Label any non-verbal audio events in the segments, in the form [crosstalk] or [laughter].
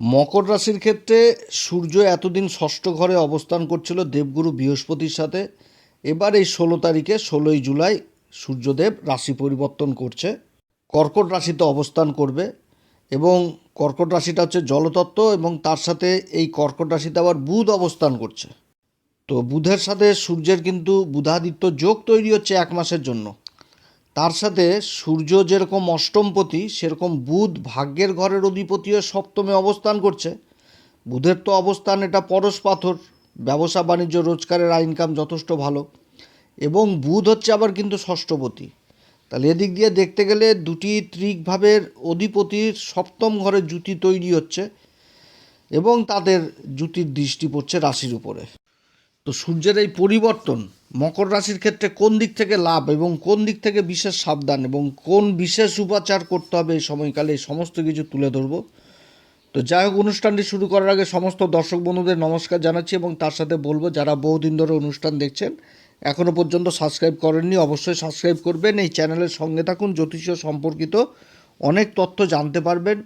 মকর রাশির ক্ষেত্রে সূর্য এতদিন ষষ্ঠ ঘরে অবস্থান করছিল দেবগুরু বৃহস্পতির সাথে। এবার এই ষোলো তারিখে, ষোলোই জুলাই, সূর্যদেব রাশি পরিবর্তন করছে। কর্কট রাশিতে অবস্থান করবে এবং কর্কট রাশিটা হচ্ছে জলতত্ত্ব এবং তার সাথে এই কর্কট রাশিতে আবার বুধ অবস্থান করছে। তো বুধের সাথে সূর্যের কিন্তু বুধাদিত্য যোগ তৈরি হচ্ছে এক মাসের জন্য। তার সাথে সূর্য যেরকম অষ্টমপতি সেরকম বুধ ভাগ্যের ঘরের অধিপতিও সপ্তমে অবস্থান করছে। বুধের তো অবস্থান এটা পরশ পাথর, ব্যবসা বাণিজ্য, রোজগারের ইনকাম যথেষ্ট ভালো। এবং বুধ হচ্ছে আবার কিন্তু ষষ্ঠপতি তাহলে এদিক দিয়ে দেখতে গেলে দুটি ত্রিকভাবের অধিপতির সপ্তম ঘরে জুতি তৈরি হচ্ছে এবং তাদের জুতির দৃষ্টি পড়ছে রাশির উপরে। তো সূর্যের এই পরিবর্তন মকর রাশির ক্ষেত্রে কোন দিক থেকে লাভ এবং কোন দিক থেকে বিশেষ সাবধান এবং কোন বিশেষ উপাচার করতে হবে এই সময়কালে, এই সমস্ত কিছু তুলে ধরবো। তো যাই হোক, অনুষ্ঠানটি শুরু করার আগে সমস্ত দর্শক বন্ধুদের নমস্কার জানাচ্ছি এবং তার সাথে বলব, যারা বহুদিন ধরে অনুষ্ঠান দেখছেন এখনও পর্যন্ত সাবস্ক্রাইব করেননি, অবশ্যই সাবস্ক্রাইব করবেন। এই চ্যানেলের সঙ্গে থাকুন জ্যোতিষ সম্পর্কিত অনেক তথ্য জানতে পারবেন।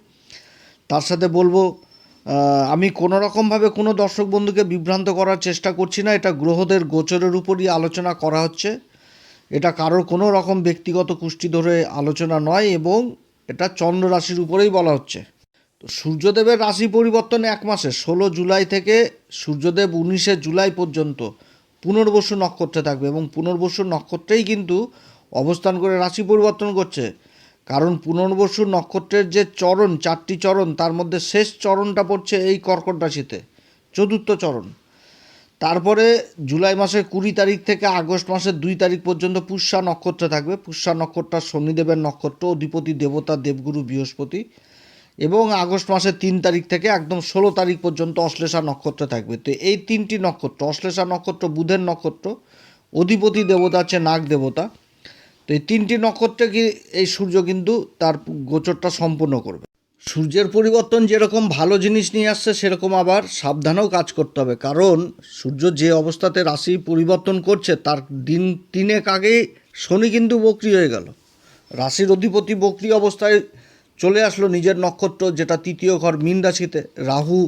তার সাথে বলব আমি কোনো রকমভাবে কোনো দর্শক বন্ধুকে বিভ্রান্ত করার চেষ্টা করছি না। এটা গ্রহদের গোচরের উপরই আলোচনা করা হচ্ছে। এটা কারোর কোনো রকম ব্যক্তিগত কুষ্টি ধরে আলোচনা নয় এবং এটা চন্দ্র রাশির উপরেই বলা হচ্ছে। তো সূর্যদেবের রাশি পরিবর্তন এক মাসে, ষোলো জুলাই থেকে সূর্যদেব উনিশে জুলাই পর্যন্ত পুনর্বসু নক্ষত্রে থাকবে এবং পুনর্বসু নক্ষত্রেই কিন্তু অবস্থান করে রাশি পরিবর্তন করছে। কারণ পুনর্বসু নক্ষত্রের যে চরণ, চারটি চরণ, তার মধ্যে শেষ চরণটা পড়ছে এই কর্কট রাশিতে, চতুর্থ চরণ। তারপরে জুলাই মাসের কুড়ি তারিখ থেকে আগস্ট মাসের দুই তারিখ পর্যন্ত পুষ্যা নক্ষত্রে থাকবে। পুষ্যা নক্ষত্র শনিদেবের নক্ষত্র, অধিপতি, দেবতা, দেবগুরু, বৃহস্পতি। এবং আগস্ট মাসের তিন তারিখ থেকে একদম ষোলো তারিখ পর্যন্ত অশ্লেষা নক্ষত্রে থাকবে। তো এই তিনটি নক্ষত্র, অশ্লেষা নক্ষত্র, বুধের নক্ষত্র, অধিপতি, দেবতা, হচ্ছে নাগ দেবতা। তো এই তিনটি নক্ষত্রে কি এই সূর্য কিন্তু তার গোচরটা সম্পূর্ণ করবে। সূর্যের পরিবর্তন যেরকম ভালো জিনিস নিয়ে আসছে, সেরকম আবার সাবধানেও কাজ করতে হবে। কারণ সূর্য যে অবস্থাতে রাশি পরিবর্তন করছে, তার দিন তিনেক আগেই শনি কিন্তু বক্রি হয়ে গেল। রাশির অধিপতি বক্রি অবস্থায় চলে আসলো নিজের নক্ষত্র, যেটা তৃতীয় ঘর, মীন রাশিতে। রাহু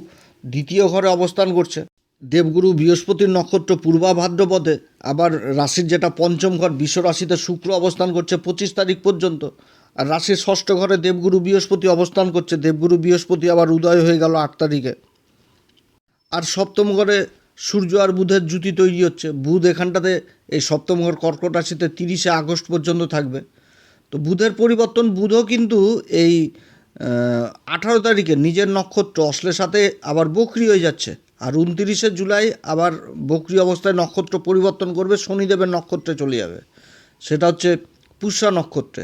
দ্বিতীয় ঘরে অবস্থান করছে। দেবগুরু বৃহস্পতির নক্ষত্র পূর্বা ভাদ্রপদে, আবার রাশির যেটা পঞ্চম ঘর বিশ্ব রাশিতে শুক্র অবস্থান করছে পঁচিশ তারিখ পর্যন্ত, আর রাশির ষষ্ঠ ঘরে দেবগুরু বৃহস্পতি অবস্থান করছে, দেবগুরু বৃহস্পতি আবার উদয় হয়ে গেল আট তারিখে। আর সপ্তম ঘরে সূর্য আর বুধের জুতি তৈরি হচ্ছে, বুধ এখানটাতে এই সপ্তম ঘর কর্কট রাশিতে তিরিশে আগস্ট পর্যন্ত থাকবে। তো বুধের পরিবর্তন, বুধও কিন্তু এই আঠারো তারিখে নিজের নক্ষত্র অশ্লের সাথে আবার বকরি হয়ে যাচ্ছে। আর উনতিরিশে জুলাই আবার বকরি অবস্থায় নক্ষত্র পরিবর্তন করবে, শনিদেবের নক্ষত্রে চলে যাবে। সেটা হচ্ছে পুষ্যা নক্ষত্রে।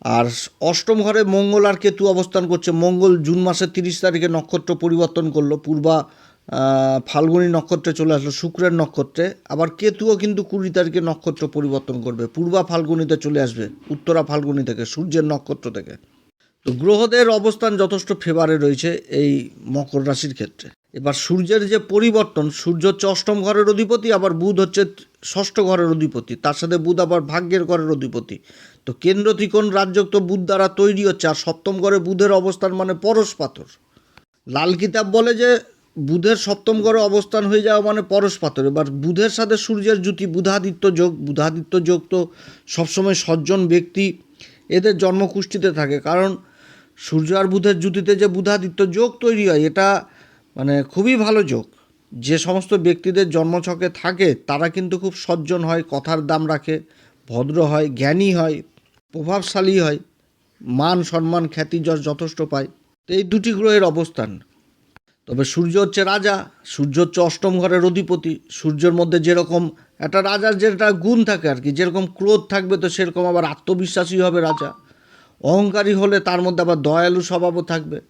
আর অষ্টম ঘরে মঙ্গল আর কেতু অবস্থান করছে। মঙ্গল জুন মাসের তিরিশ তারিখে নক্ষত্র পরিবর্তন করল। পূর্বা ফাল্গুনী নক্ষত্রে চলে আসলো, শুক্রের নক্ষত্রে। আবার কেতুও কিন্তু কুড়ি তারিখে নক্ষত্র পরিবর্তন করবে। পূর্বা ফাল্গুনিতে চলে আসবে, উত্তরা ফাল্গুনি থেকে, সূর্যের নক্ষত্র থেকে। তো গ্রহদের অবস্থান যথেষ্ট ফেভারে রয়েছে এই মকর রাশির ক্ষেত্রে। এবার সূর্যের যে পরিবর্তন, সূর্য হচ্ছে অষ্টম ঘরের অধিপতি, আবার বুধ হচ্ছে ষষ্ঠ ঘরের অধিপতি। তার সাথে বুধ আবার ভাগ্যের ঘরের অধিপতি। তো কেন্দ্র ত্রিকোণ রাজ্য তো বুধ দ্বারা তৈরি হচ্ছে, আর সপ্তম ঘরে বুধের অবস্থান মানে পরশ পাথর। লাল কিতাব বলে যে বুধের সপ্তম ঘরে অবস্থান হয়ে যাওয়া মানে পরশ পাথর। এবার বুধের সাথে সূর্যের জুতি বুধাদিত্য যোগ বুধাদিত্য যোগ তো সবসময় সজ্জন ব্যক্তি, এদের জন্মকুষ্ঠিতে থাকে। কারণ সূর্য আর বুধের জুতিতে যে বুধাদিত্য যোগ তৈরি হয়, এটা মানে খুবই ভালো যোগ। যে সমস্ত ব্যক্তিদের জন্মছকে থাকে, তারা কিন্তু খুব সজ্জন হয়, কথার দাম রাখে, ভদ্র হয়, জ্ঞানী হয়, প্রভাবশালী হয়, মান, সম্মান, খ্যাতি, যশ যথেষ্ট পায়। তো এই দুটি গ্রহের অবস্থান। তবে সূর্য হচ্ছে রাজা, সূর্য হচ্ছে অষ্টম ঘরের অধিপতি। সূর্যের মধ্যে যেরকম একটা রাজার যেটা গুণ থাকে আর কি, যেরকম ক্রোধ থাকবে তো সেরকম আবার আত্মবিশ্বাসী হবে রাজা। অহংকারী হলে তার মধ্যে আবার দয়ালু স্বভাবও থাকবে।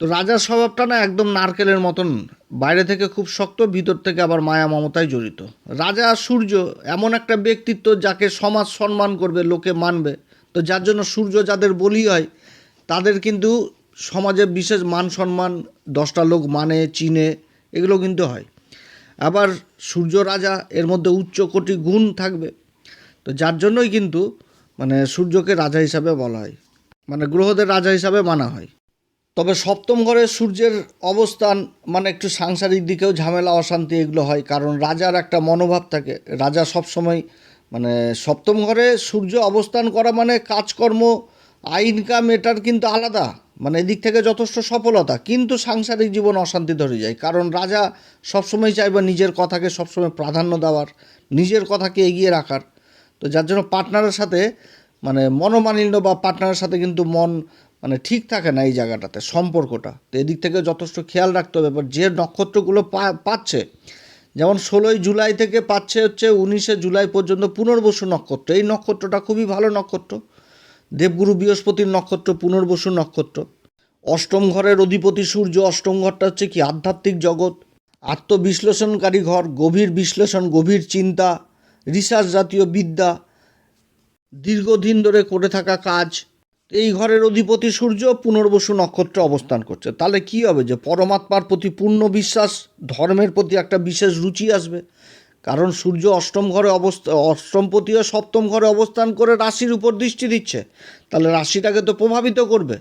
তো রাজার স্বভাবটা না একদম নারকেলের মতন, বাইরে থেকে খুব শক্ত, ভিতর থেকে আবার মায়া মমতায় জড়িত। রাজা সূর্য এমন একটা ব্যক্তিত্ব যাকে সমাজ সম্মান করবে, লোকে মানবে। তো যার জন্য সূর্য যাদের বলি হয়, তাদের কিন্তু সমাজে বিশেষ মান সম্মান, দশটা লোক মানে চিনে, এগুলো কিন্তু হয়। আবার সূর্য রাজা এর মধ্যে উচ্চ কোটি গুণ থাকবে। তো যার জন্যই কিন্তু মানে সূর্যকে রাজা হিসাবে বলা হয়। মানে গ্রহদের রাজা হিসাবে মানা হয়। তবে সপ্তম ঘরে সূর্যের অবস্থান মানে একটু সাংসারিক দিকেও ঝামেলা, অশান্তি এগুলো হয়। কারণ রাজার একটা মনোভাব থাকে। রাজা সবসময় মানে সপ্তম ঘরে সূর্য অবস্থান করা মানে কাজকর্ম ইনকাম এটার কিন্তু আলাদা। মানে এদিক থেকে যথেষ্ট সফলতা, কিন্তু সাংসারিক জীবন অশান্তি ধরে যায়। কারণ রাজা সবসময় চাইবে নিজের কথাকে সবসময় প্রাধান্য দেওয়ার, নিজের কথাকে এগিয়ে রাখার। তো যার জন্য পার্টনারের সাথে মানে মনোমালিন্য বা পার্টনারের সাথে কিন্তু মন মানে ঠিক থাকে না এই জায়গাটাতে, সম্পর্কটা। তো এদিক থেকে যথেষ্ট খেয়াল রাখতে হবে এবার যে নক্ষত্রগুলো পাচ্ছে, যেমন ষোলোই জুলাই থেকে পাচ্ছে হচ্ছে উনিশে জুলাই পর্যন্ত পুনর্বসু নক্ষত্র। এই নক্ষত্রটা খুবই ভালো নক্ষত্র। দেবগুরু বৃহস্পতির নক্ষত্র, পুনর্বসু নক্ষত্র। অষ্টম ঘরের অধিপতি সূর্য, অষ্টম ঘরটা হচ্ছে কি? আধ্যাত্মিক জগৎ। আত্মবিশ্লেষণকারী ঘর, গভীর বিশ্লেষণ, গভীর চিন্তা, রিসার্চ জাতীয় বিদ্যা, দীর্ঘদিন ধরে করে থাকা কাজ। এই ঘরের অধিপতি সূর্য পুনর্বসু নক্ষত্রে অবস্থান করছে। তাহলে কি হবে যে পরমাত্মার প্রতি পূর্ণ বিশ্বাস, ধর্মের প্রতি একটা বিশেষ রুচি আসবে? কারণ সূর্য অষ্টম ঘরে অবস্থা অষ্টমপতি ও সপ্তম ঘরে অবস্থান করে রাশির উপর দৃষ্টি দিচ্ছে। তাহলে রাশিটাকে তো প্রভাবিত করবে।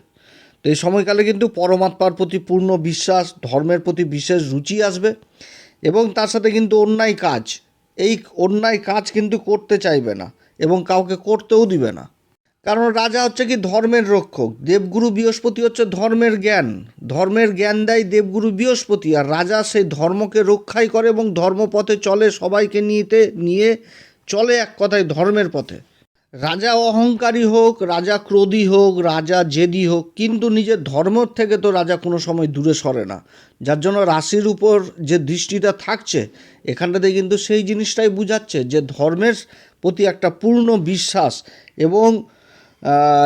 তো এই সময়কালে কিন্তু পরমাত্মার প্রতি পূর্ণ বিশ্বাস, ধর্মের প্রতি বিশেষ রুচি আসবে এবং তার সাথে কিন্তু অন্যায় কাজ। এই অন্যায় কাজ কিন্তু করতে চাইবে না এবং কাউকে করতেও দিবে না। কারণ রাজা হচ্ছে কি ধর্মের রক্ষক, দেবগুরু বৃহস্পতি হচ্ছে ধর্মের জ্ঞান। ধর্মের জ্ঞান দেয় দেবগুরু বৃহস্পতি, আর রাজা সেই ধর্মকে রক্ষাই করে এবং ধর্মপথে চলে, সবাইকে নিয়েতে নিয়ে চলে এক কথায় ধর্মের পথে। রাজা অহংকারী হোক, রাজা ক্রোধী হোক, রাজা জেদি হোক, কিন্তু নিজের ধর্ম থেকে তো রাজা কোনো সময় দূরে সরে না। যার জন্য রাশির উপর যে দৃষ্টিটা থাকছে, এখানটাতে কিন্তু সেই জিনিসটাই বুঝাচ্ছে যে ধর্মের প্রতি একটা পূর্ণ বিশ্বাস এবং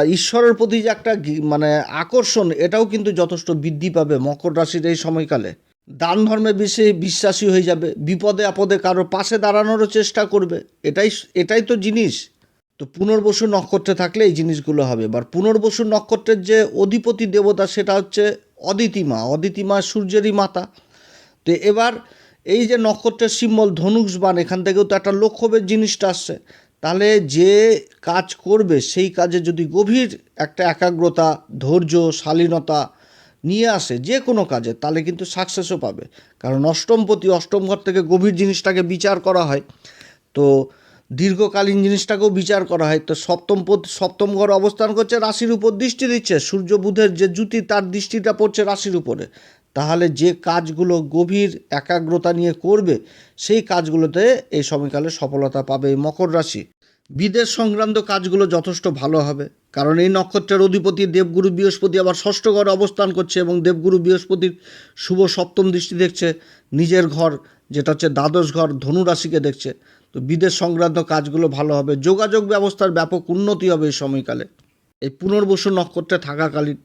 ঈশ্বরের প্রতি যে একটা মানে আকর্ষণ, এটাও কিন্তু যথেষ্ট বৃদ্ধি পাবে মকর রাশির এই সময়কালে। দান ধর্মে বেশি বিশ্বাসী হয়ে যাবে, বিপদে আপদে কারোর পাশে দাঁড়ানোরও চেষ্টা করবে, এটাই এটাই তো জিনিস। তো পুনর্বসু নক্ষত্রে থাকলে এই জিনিসগুলো হবে। এবার পুনর্বসু নক্ষত্রের যে অধিপতি দেবতা, সেটা হচ্ছে অদিতিমা। অদিতিমা সূর্যেরই মাতা। তো এবার এই যে নক্ষত্রের সিম্বল, ধনুষ বান, এখান থেকেও তো একটা লক্ষ্যবের জিনিসটা আসছে। তাহলে যে কাজ করবে, সেই কাজে যদি গভীর একটা একাগ্রতা, ধৈর্য, শালীনতা নিয়ে আসে যে কোনো কাজে, তাহলে কিন্তু সাকসেসও পাবে। কারণ অষ্টমপতি অষ্টম ঘর থেকে গভীর জিনিসটাকে বিচার করা হয়। তো দীর্ঘকালীন জিনিসটাকেও বিচার করা হয়। তো সপ্তম সপ্তম ঘর অবস্থান করছে, রাশির উপর দৃষ্টি দিচ্ছে। সূর্য বুধের যে জ্যুতি তার দৃষ্টিটা পড়ছে রাশির উপরে। তাহলে যে কাজগুলো গভীর একাগ্রতা নিয়ে করবে, সেই কাজগুলোতে এই সময়কালে সফলতা পাবে এই মকর রাশি। বিদেশ সংক্রান্ত কাজগুলো যথেষ্ট ভালো হবে, কারণ এই নক্ষত্রের অধিপতি দেবগুরু বৃহস্পতি আবার ষষ্ঠ ঘরে অবস্থান করছে এবং দেবগুরু বৃহস্পতির শুভ সপ্তম দৃষ্টি দেখছে, নিজের ঘর, যেটা হচ্ছে দ্বাদশ ঘর ধনুরাশিকে দেখছে। তো বিদেশ সংক্রান্ত কাজগুলো ভালো হবে, যোগাযোগ ব্যবস্থার ব্যাপক উন্নতি হবে এই সময়কালে। এই পুনর্বসু নক্ষত্রে থাকাকালীন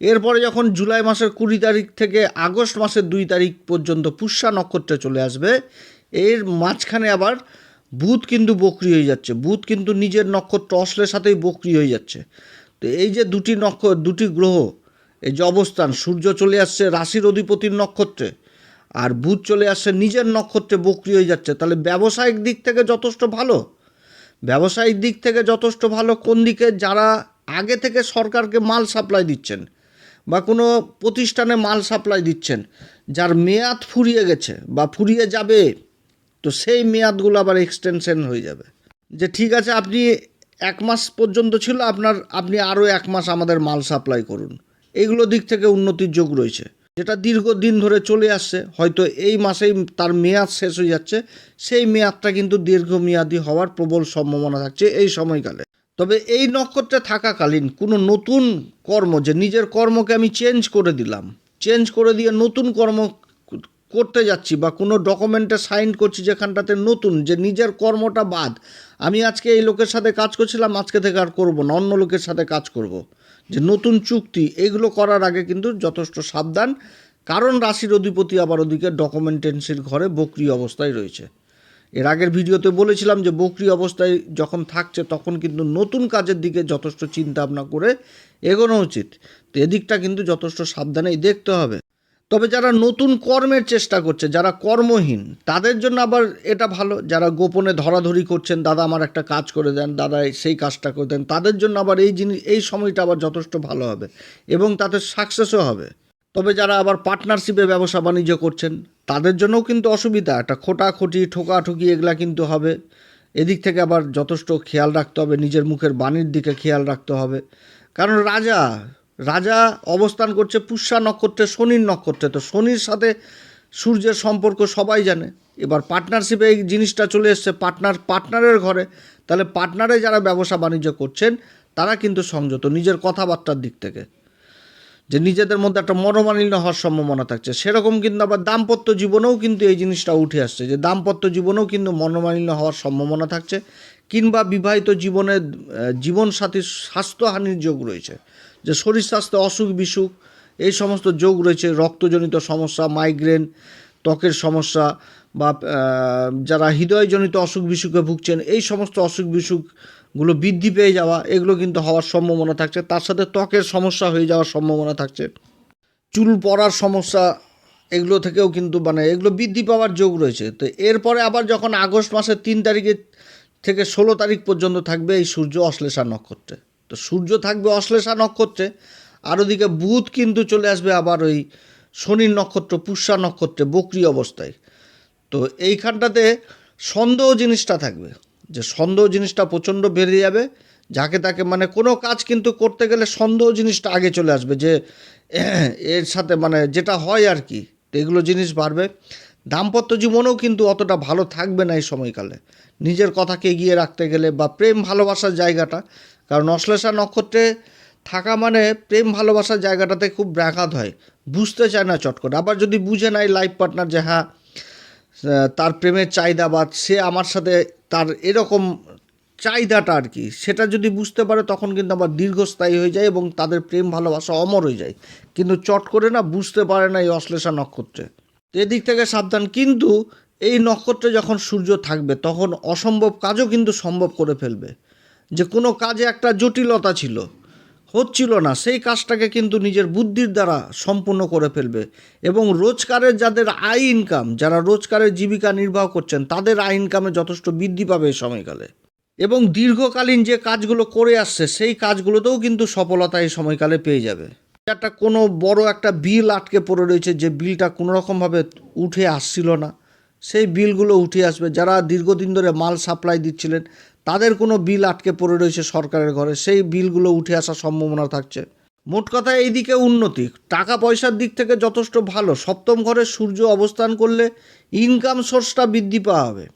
এরপরে যখন জুলাই মাসের কুড়ি তারিখ থেকে আগস্ট মাসের দুই তারিখ পর্যন্ত পুষ্যা নক্ষত্রে চলে আসবে, এর মাঝখানে আবার বুধ কিন্তু বকরি হয়ে যাচ্ছে। বুধ কিন্তু নিজের নক্ষত্র অশ্লের সাথেই বকরি হয়ে যাচ্ছে। তো এই যে দুটি নক্ষ, দুটি গ্রহ, এই যে অবস্থান, সূর্য চলে আসছে রাশির অধিপতির নক্ষত্রে আর বুধ চলে আসছে নিজের নক্ষত্রে বকরি হয়ে যাচ্ছে। তাহলে ব্যবসায়িক দিক থেকে যথেষ্ট ভালো। ব্যবসায়িক দিক থেকে যথেষ্ট ভালো কোন দিকে? যারা আগে থেকে সরকারকে মাল সাপ্লাই দিচ্ছেন বা কোনো প্রতিষ্ঠানে মাল সাপ্লাই দিচ্ছেন, যার মেয়াদ ফুরিয়ে গেছে বা ফুরিয়ে যাবে, তো সেই মেয়াদগুলো আবার এক্সটেনশন হয়ে যাবে। যে ঠিক আছে, আপনি এক মাস পর্যন্ত ছিল, আপনার, আপনি আরও এক মাস আমাদের মাল সাপ্লাই করুন। এইগুলো দিক থেকে উন্নতির যোগ রয়েছে। যেটা দীর্ঘদিন ধরে চলে আসছে, হয়তো এই মাসেই তার মেয়াদ শেষ হয়ে যাচ্ছে, সেই মেয়াদটা কিন্তু দীর্ঘমেয়াদী হওয়ার প্রবল সম্ভাবনা থাকছে এই সময়কালে। তবে এই নক্ষত্রে থাকাকালীন কোনো নতুন কর্ম, যে নিজের কর্মকে আমি চেঞ্জ করে দিলাম চেঞ্জ করে দিয়ে নতুন কর্ম করতে যাচ্ছি বা কোনো ডকুমেন্টে সাইন করছি যেখানটাতে নতুন, যে নিজের কর্মটা বাদ, আমি আজকে এই লোকের সাথে কাজ করছিলাম, আজকে থেকে আর করব না, অন্য লোকের সাথে কাজ করব। যে নতুন চুক্তি, এগুলো করার আগে কিন্তু যথেষ্ট সাবধান, কারণ রাশির অধিপতি আবার ওদিকে ডকুমেন্টেন্সির ঘরে বকরি অবস্থায় রয়েছে এর আগের ভিডিওতে বলেছিলাম যে বকরি অবস্থায় যখন থাকছে তখন কিন্তু নতুন কাজের দিকে যথেষ্ট চিন্তা ভাবনা করে এগোনো উচিত। তো এদিকটা কিন্তু যথেষ্ট সাবধানেই দেখতে হবে। তবে যারা নতুন কর্মের চেষ্টা করছে, যারা কর্মহীন, তাদের জন্য আবার এটা ভালো। যারা গোপনে ধরাধরি করছেন, দাদা, আমার একটা কাজ করে দেন, দাদা, সেই কাজটা করে দেন, তাদের জন্য আবার এই জিনিস, এই সময়টা আবার যথেষ্ট ভালো হবে এবং তাদের সাকসেসও হবে। তবে যারা আবার পার্টনারশিপে ব্যবসা বাণিজ্য করছেন, তাদের জন্যও কিন্তু অসুবিধা। একটা খোটাখুটি, ঠোকাঠুকি এগুলা কিন্তু হবে। এদিক থেকে আবার যথেষ্ট খেয়াল রাখতে হবে, নিজের মুখের বাণীর দিকে খেয়াল রাখতে হবে। কারণ রাজা রাজা অবস্থান করছে পুষ্যা নক্ষত্রে, শনির নক্ষত্রে। তো শনির সাথে সূর্যের সম্পর্ক সবাই জানে। এবার পার্টনারশিপে এই জিনিসটা চলে এসছে পার্টনার পার্টনারের ঘরে। তাহলে পার্টনারে যারা ব্যবসা বাণিজ্য করছেন, তারা কিন্তু সংযত নিজের কথাবার্তার দিক থেকে। যে নিজেদের মধ্যে একটা মনোমালিন্য হওয়ার সম্ভাবনা থাকছে। সেরকম কিন্তু আবার দাম্পত্য জীবনেও কিন্তু এই জিনিসটা উঠে আসছে যে দাম্পত্য জীবনেও কিন্তু মনোমালিন্য হওয়ার সম্ভাবনা থাকছে কিংবা বিবাহিত জীবনে জীবনসাথীর স্বাস্থ্যহানির যোগ রয়েছে। যে শরীর স্বাস্থ্যে অসুখ বিসুখ, এই সমস্ত যোগ রয়েছে, রক্তজনিত সমস্যা মাইগ্রেন ত্বকের সমস্যা বা যারা হৃদয়জনিত অসুখ বিসুখে ভুগছেন, এই সমস্ত অসুখ বিসুখগুলো বৃদ্ধি পেয়ে যাওয়া, এগুলো কিন্তু হওয়ার সম্ভাবনা থাকছে। তার সাথে ত্বকের সমস্যা হয়ে যাওয়ার সম্ভাবনা থাকছে। চুল পড়ার সমস্যা, এগুলো থেকেও কিন্তু মানে এগুলো বৃদ্ধি পাওয়ার যোগ রয়েছে। তো এরপরে আবার যখন আগস্ট মাসের তিন তারিখে থেকে ষোলো তারিখ পর্যন্ত থাকবে এই সূর্য অশ্লেষা নক্ষত্রে। তো সূর্য থাকবে অশ্লেষা নক্ষত্রে, আর ওদিকে বুধ কিন্তু চলে আসবে আবার ওই শনির নক্ষত্র, পুষ্যা নক্ষত্রে বকরি অবস্থায়। তো এইখানটাতে সন্দেহ জিনিসটা থাকবে। যে সন্দেহ জিনিসটা প্রচণ্ড বেড়ে যাবে, যাকে তাকে মানে কোনো কাজ কিন্তু করতে গেলে সন্দেহ জিনিসটা আগে চলে আসবে যে, [clears throat] এর সাথে মানে যেটা হয় আর কি তো এগুলো জিনিস বাড়বে। দাম্পত্য জীবনেও কিন্তু অতটা ভালো থাকবে না এই সময়কালে। নিজের কথাকে এগিয়ে রাখতে গেলে বা প্রেম ভালোবাসার জায়গাটা, কারণ অশ্লেষা নক্ষত্রে থাকা মানে প্রেম ভালোবাসার জায়গাটাতে খুব ব্যাঘাত হয়। বুঝতে চায় না চট করে আবার যদি বুঝে নেয় লাইফ পার্টনার যে হ্যাঁ তার প্রেমের চাহিদা বা সে আমার সাথে তার এরকম চাহিদাটা আর কি। সেটা যদি বুঝতে পারে, তখন কিন্তু আবার দীর্ঘস্থায়ী হয়ে যায় এবং তাদের প্রেম, ভালোবাসা অমর হয়ে যায়। কিন্তু চট করে না বুঝতে পারে না এই অশ্লেষা নক্ষত্রে। এদিক থেকে সাবধান, কিন্তু এই নক্ষত্রে যখন সূর্য থাকবে, তখন অসম্ভব কাজও কিন্তু সম্ভব করে ফেলবে। যে কোনো কাজে একটা জটিলতা ছিল। হচ্ছিল না, সেই কাজটাকে কিন্তু নিজের বুদ্ধির দ্বারা সম্পূর্ণ করে ফেলবে। এবং রোজগারের যাদের আয় ইনকাম যারা রোজগারের জীবিকা নির্বাহ করছেন, তাদের আয় ইনকামে যথেষ্ট বৃদ্ধি পাবে এই সময়কালে। এবং দীর্ঘকালীন যে কাজগুলো করে আসছে, সেই কাজগুলোতেও কিন্তু সফলতা এই সময়কালে পেয়ে যাবে। একটা কোনো বড় একটা বিল আটকে পড়ে রয়েছে, যে বিলটা কোনো রকমভাবে উঠে আসছিল না। সেই বিলগুলো উঠে আসবে। যারা দীর্ঘদিন ধরে মাল সাপ্লাই দিচ্ছিলেন তাদের কোনো বিল আটকে পড়ে রয়েছে সরকারের ঘরে, সেই বিলগুলো উঠে আসার সম্ভাবনা থাকছে। মোট কথা এইদিকে উন্নতি। টাকা পয়সার দিক থেকে যথেষ্ট ভালো। সপ্তম ঘরে সূর্য অবস্থান করলে ইনকাম সোর্সটা বৃদ্ধি পাওয়া হবে।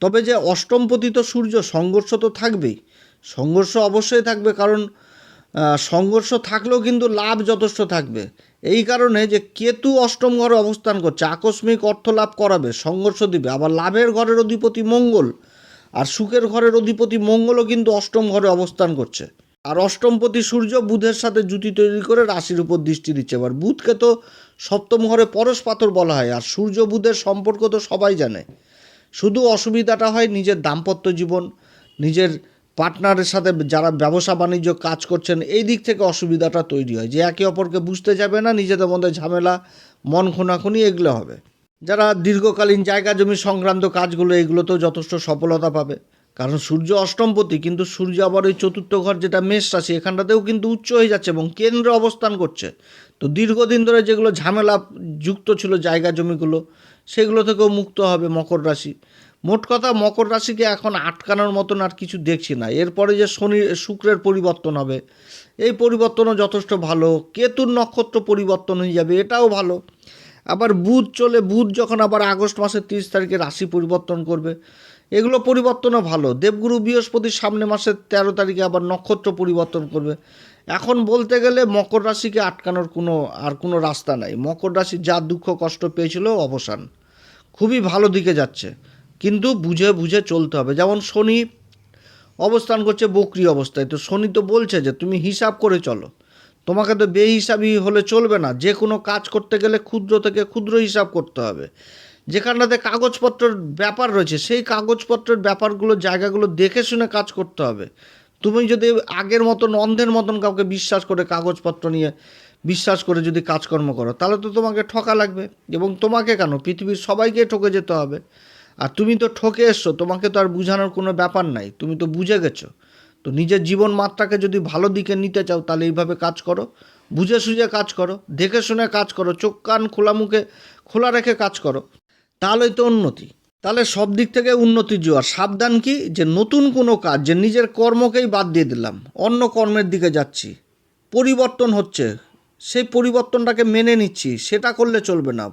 তবে যে অষ্টম পতিত সূর্য, সংঘর্ষ তো থাকবেই। সংঘর্ষ অবশ্যই থাকবে কারণ সংঘর্ষ থাকলেও কিন্তু লাভ যথেষ্ট থাকবে। এই কারণে যে কেতু অষ্টম ঘরে অবস্থান করছে, আকস্মিক অর্থ লাভ করাবে, সংঘর্ষ দিবে। আবার লাভের ঘরের অধিপতি মঙ্গল। আর সুখের ঘরের অধিপতি মঙ্গলও কিন্তু অষ্টম ঘরে অবস্থান করছে। আর অষ্টমপতি সূর্য বুধের সাথে জুতি তৈরি করে রাশির উপর দৃষ্টি দিচ্ছে। এবার বুধকে তো সপ্তম ঘরে পরশ পাথর বলা হয়, আর সূর্য বুধের সম্পর্ক তো সবাই জানে। শুধু অসুবিধাটা হয় নিজের দাম্পত্য জীবন, নিজের পার্টনারের সাথে যারা ব্যবসা বাণিজ্য কাজ করছেন, এই দিক থেকে অসুবিধাটা তৈরি হয়। যে একে অপরকে বুঝতে যাবে না, নিজেদের মধ্যে ঝামেলা, মন খোনাখুনি, এগুলো হবে। যারা দীর্ঘকালীন জায়গা জমি সংক্রান্ত কাজগুলো এগুলোতেও যথেষ্ট সফলতা পাবে। কারণ সূর্য অষ্টমপতি, কিন্তু সূর্য আবার ওই চতুর্থ ঘর যেটা মেষ রাশি, এখানটাতেও কিন্তু উচ্চ হয়ে যাচ্ছে এবং কেন্দ্রে অবস্থান করছে। তো দীর্ঘদিন ধরে যেগুলো ঝামেলা যুক্ত ছিল জায়গা জমিগুলো, সেগুলো থেকেও মুক্ত হবে মকর রাশি। মোট কথা, মকর রাশিকে এখন আটকানোর মতন আর কিছু দেখছি না। এরপরে যে শনি, শুক্রের পরিবর্তন হবে, এই পরিবর্তনও যথেষ্ট ভালো। কেতুর নক্ষত্র পরিবর্তন হয়ে যাবে, এটাও ভালো। আবার বুধ চলে, বুধ যখন আবার আগস্ট মাসের তিরিশ তারিখে রাশি পরিবর্তন করবে, এগুলো পরিবর্তনও ভালো। দেবগুরু বৃহস্পতির সামনে মাসের তেরো তারিখে আবার নক্ষত্র পরিবর্তন করবে। এখন বলতে গেলে মকর রাশিকে আটকানোর কোনো, আর কোনো রাস্তা নাই। মকর রাশি যা দুঃখ কষ্ট পেয়েছিল অবসান। খুবই ভালো দিকে যাচ্ছে। কিন্তু বুঝে বুঝে চলতে হবে। যেমন শনি অবস্থান করছে বকরি অবস্থায়। তো শনি তো বলছে যে, তুমি হিসাব করে চলো। তোমাকে তো বেহিসাবি হলে চলবে না। যে কোনো কাজ করতে গেলে ক্ষুদ্র থেকে ক্ষুদ্র হিসাব করতে হবে। যেখানটাতে কাগজপত্রের ব্যাপার রয়েছে, সেই কাগজপত্রের ব্যাপারগুলো, জায়গাগুলো দেখে শুনে কাজ করতে হবে। তুমি যদি আগের মতন, অন্ধের মতন কাউকে বিশ্বাস করে কাগজপত্র নিয়ে বিশ্বাস করে যদি কাজকর্ম করো, তাহলে তো তোমাকে ঠকা লাগবে। এবং তোমাকে কেন? পৃথিবীর সবাইকে ঠকে যেতে হবে। আর তুমি তো ঠকে এসছো, তোমাকে তো আর বোঝানোর কোনো ব্যাপার নাই। তুমি তো বুঝে গেছো। তো নিজের জীবন মাত্রাকে যদি ভালো দিকে নিতে চাও, তাহলে এইভাবে কাজ করো। বুঝে সুঝে কাজ করো, দেখে শুনে কাজ করো, চোখ কান খোলা মুখে, খোলা রেখে কাজ করো, তাহলেই তো উন্নতি। তাহলে সব দিক থেকে উন্নতির জোয়ার। সাবধান কি? যে নতুন কোনো কাজ, যে নিজের কর্মকেই বাদ দিয়ে দিলাম, অন্য কর্মের দিকে যাচ্ছি। পরিবর্তন হচ্ছে। সেই পরিবর্তনটাকে মেনে নিচ্ছি, সেটা করলে চলবে না।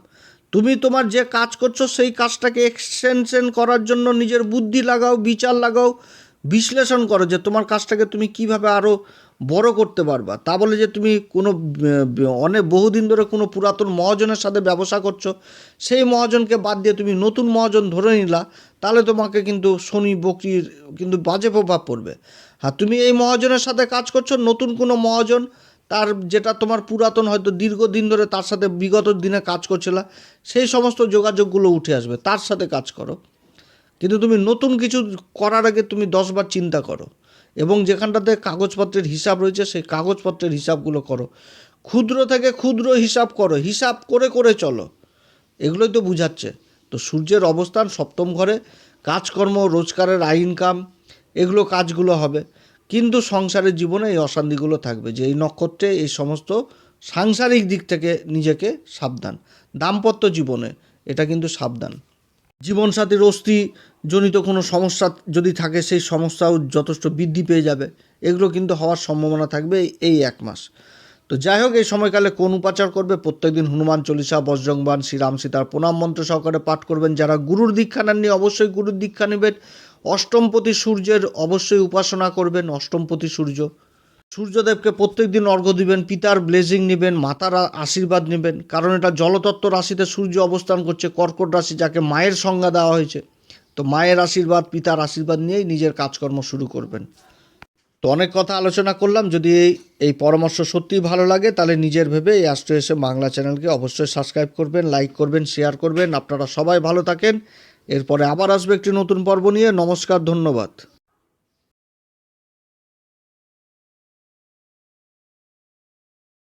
তুমি তোমার যে কাজ করছ, সেই কাজটাকে এক্সটেনশন করার জন্য নিজের বুদ্ধি লাগাও, বিচার লাগাও বিশ্লেষণ করো যে তোমার কাজটাকে তুমি কীভাবে আরও বড় করতে পারবা। তা বলে যে তুমি কোনো অনেক বহুদিন ধরে কোনো পুরাতন মহাজনের সাথে ব্যবসা করছ, সেই মহাজনকে বাদ দিয়ে তুমি নতুন মহাজন ধরে নিলা, তাহলে তোমাকে কিন্তু শনি, বকরির কিন্তু বাজে প্রভাব পড়বে। হ্যাঁ তুমি এই মহাজনের সাথে কাজ করছ, নতুন কোনো মহাজন, তার যেটা তোমার পুরাতন হয়তো দীর্ঘদিন ধরে তার সাথে বিগত দিনে কাজ করছিল, সেই সমস্ত যোগাযোগগুলো উঠে আসবে, তার সাথে কাজ করো। কিন্তু তুমি নতুন কিছু করার আগে তুমি দশবার চিন্তা করো। এবং যেখানটাতে কাগজপত্রের হিসাব রয়েছে, সেই কাগজপত্রের হিসাবগুলো করো। ক্ষুদ্র থেকে ক্ষুদ্র হিসাব করো, হিসাব করে করে চলো। এগুলোই তো বুঝাচ্ছে। তো সূর্যের অবস্থান, সপ্তম ঘরে, কাজকর্ম, রোজগারের আয় ইনকাম এগুলো কাজগুলো হবে। কিন্তু সংসারের জীবনে এই অশান্তিগুলো থাকবে যে এই নক্ষত্রে এই সমস্ত সাংসারিক দিক থেকে নিজেকে সাবধান। দাম্পত্য জীবনে এটা কিন্তু সাবধান। জীবনসাথীর অস্থি জনিত কোনো সমস্যা যদি থাকে, সেই সমস্যাও যথেষ্ট বৃদ্ধি পেয়ে যাবে। এগুলো কিন্তু হওয়ার সম্ভাবনা থাকবে এই- এক মাস। তো যাই হোক, এই সময়কালে কোন উপাচার করবে? প্রত্যেকদিন হনুমান চল্লিশা বজ্রংবান শ্রীরাম সীতার প্রণাম মন্ত্র সহকারে পাঠ করবেন। যারা গুরুর দীক্ষা নেননি, অবশ্যই গুরুর দীক্ষা নেবেন। অষ্টমপতি সূর্যের অবশ্যই উপাসনা করবেন অষ্টমপতি সূর্য। সূর্যদেবকে প্রত্যেক দিন অর্ঘ্য দিবেন, পিতার ব্লেজিং নেবেন, মাতার আশীর্বাদ নেবেন। কারণ এটা জলতত্ত্ব রাশিতে সূর্য অবস্থান করছে, কর্কট রাশি যাকে মায়ের সংজ্ঞা দেওয়া হয়েছে। তো মায়ের আশীর্বাদ, পিতার আশীর্বাদ নিয়েই নিজের কাজকর্ম শুরু করবেন। তো অনেক কথা আলোচনা করলাম, যদি এই এই পরামর্শ সত্যিই ভালো লাগে, তাহলে নিজের ভেবে এই অ্যাস্ট্রো এসে বাংলা চ্যানেলকে অবশ্যই সাবস্ক্রাইব করবেন লাইক করবেন শেয়ার করবেন। আপনারা সবাই ভালো থাকেন। এরপরে আবার আসবে একটি নতুন পর্ব নিয়ে। নমস্কার, ধন্যবাদ।